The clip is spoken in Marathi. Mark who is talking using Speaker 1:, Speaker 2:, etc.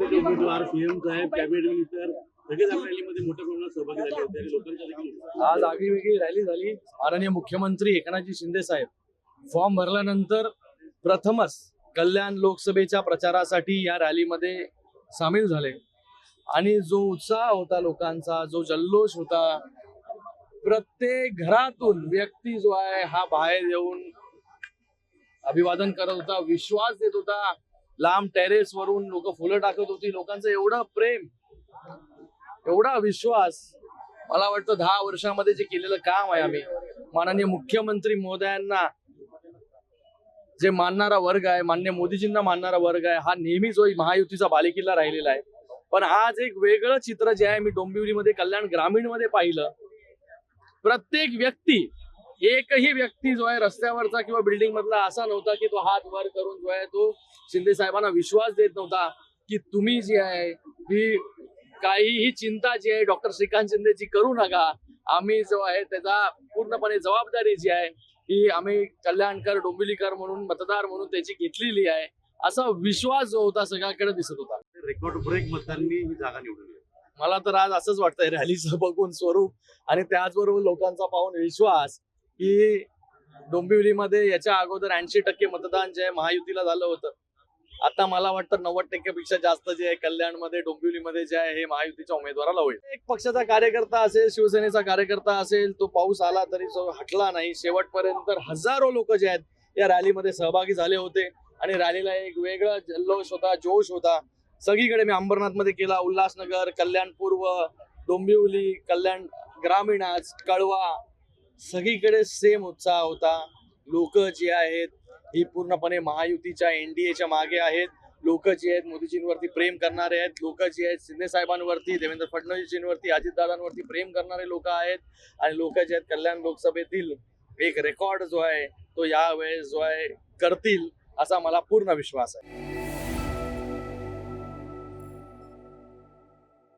Speaker 1: उमेदवार सीएम साहेब कॅबिनेट मिनिस्टर सगळेच आपल्या रॅलीमध्ये मोठ्या प्रमाणात सहभागी झाले होते आणि लोकांचा देखील उत्साह.
Speaker 2: आज आगळीवेगळी रॅली झाली. माननीय मुख्यमंत्री एकनाथजी शिंदे साहेब फॉर्म भरल्यानंतर प्रथमच कल्याण लोकसभेच्या प्रचारासाठी या रॅलीमध्ये सामील झाले. आणि जो उत्साह होता लोकांचा जो जल्लोष होता प्रत्येक घरातून व्यक्ती जो आहे हा बाहेर येऊन अभिवादन करत होता विश्वास देत होता. लांब टेरेस वरून लोक फुलं टाकत होती. लोकांचं एवढं प्रेम एवढा विश्वास मला वाटतं दहा वर्षामध्ये जे केलेलं काम आहे आम्ही माननीय मुख्यमंत्री महोदयांना जे मानणारा वर्ग आहे मान्य मोदीजींना मानणारा वर्ग आहे हा नेहमीच जो महायुतीचा बालेकिल्ला राहिलेला आहे. पण आज एक वेगळं चित्र जे आहे मी डोंबिवलीमध्ये कल्याण ग्रामीणमध्ये पाहिलं. प्रत्येक व्यक्ती एकही व्यक्ती जो आहे रस्त्यावरचा किंवा बिल्डिंग मधला असा नव्हता की तो हात वर करून जो आहे तो शिंदे साहेबांना विश्वास देत नव्हता की तुम्ही जी आहे ही काहीही चिंता जी आहे डॉक्टर श्रीकांत शिंदेची करू नका. आम्ही जो आहे त्याचा पूर्णपणे जबाबदारी जी आहे ही आम्ही कल्याणकर डोंबिवलीकर म्हणून मतदार म्हणून त्याची घेतलेली आहे. असा विश्वास जो होता सगळ्याकडे दिसत होता.
Speaker 1: रेकॉर्ड ब्रेक मतांनी ही जागा निवडली.
Speaker 2: मला तर आज असंच वाटतंय रॅलीचं बघून स्वरूप आणि त्याचबरोबर लोकांचा पाहून विश्वास. की डोंबिवलीमध्ये याच्या अगोदर ऐंशी टक्के मतदान जे महायुतीला झालं होतं. आता मला वाटतं नव्वद टक्क्यापेक्षा जास्त जे आहे कल्याणमध्ये डोंबिवलीमध्ये जे आहे हे महायुतीच्या उमेदवाराला होईल. एक पक्षाचा कार्यकर्ता असेल शिवसेनेचा कार्यकर्ता असेल तो पाऊस आला तरी तो हटला नाही. शेवटपर्यंत हजारो लोक जे आहेत या रॅलीमध्ये सहभागी झाले होते आणि रॅलीला एक वेगळा जल्लोष होता जोश होता. सगळीकडे मी अंबरनाथमध्ये केला उल्हासनगर कल्याण पूर्व डोंबिवली कल्याण ग्रामीण आज कळवा सगळीकडे सेम उत्साह होता. लोक जी आहेत ही पूर्णपणे महायुतीच्या एनडीएच्या मागे आहेत. लोक जी आहेत मोदीजींवरती प्रेम करणारे आहेत. लोक जी आहेत शिंदे साहेबांवरती देवेंद्र फडणवीसजींवरती अजितदादांवरती प्रेम करणारे लोक आहेत. आणि लोक जे आहेत कल्याण लोकसभेतील एक रेकॉर्ड जो आहे तो यावेळेस जो आहे करतील असा मला पूर्ण विश्वास आहे.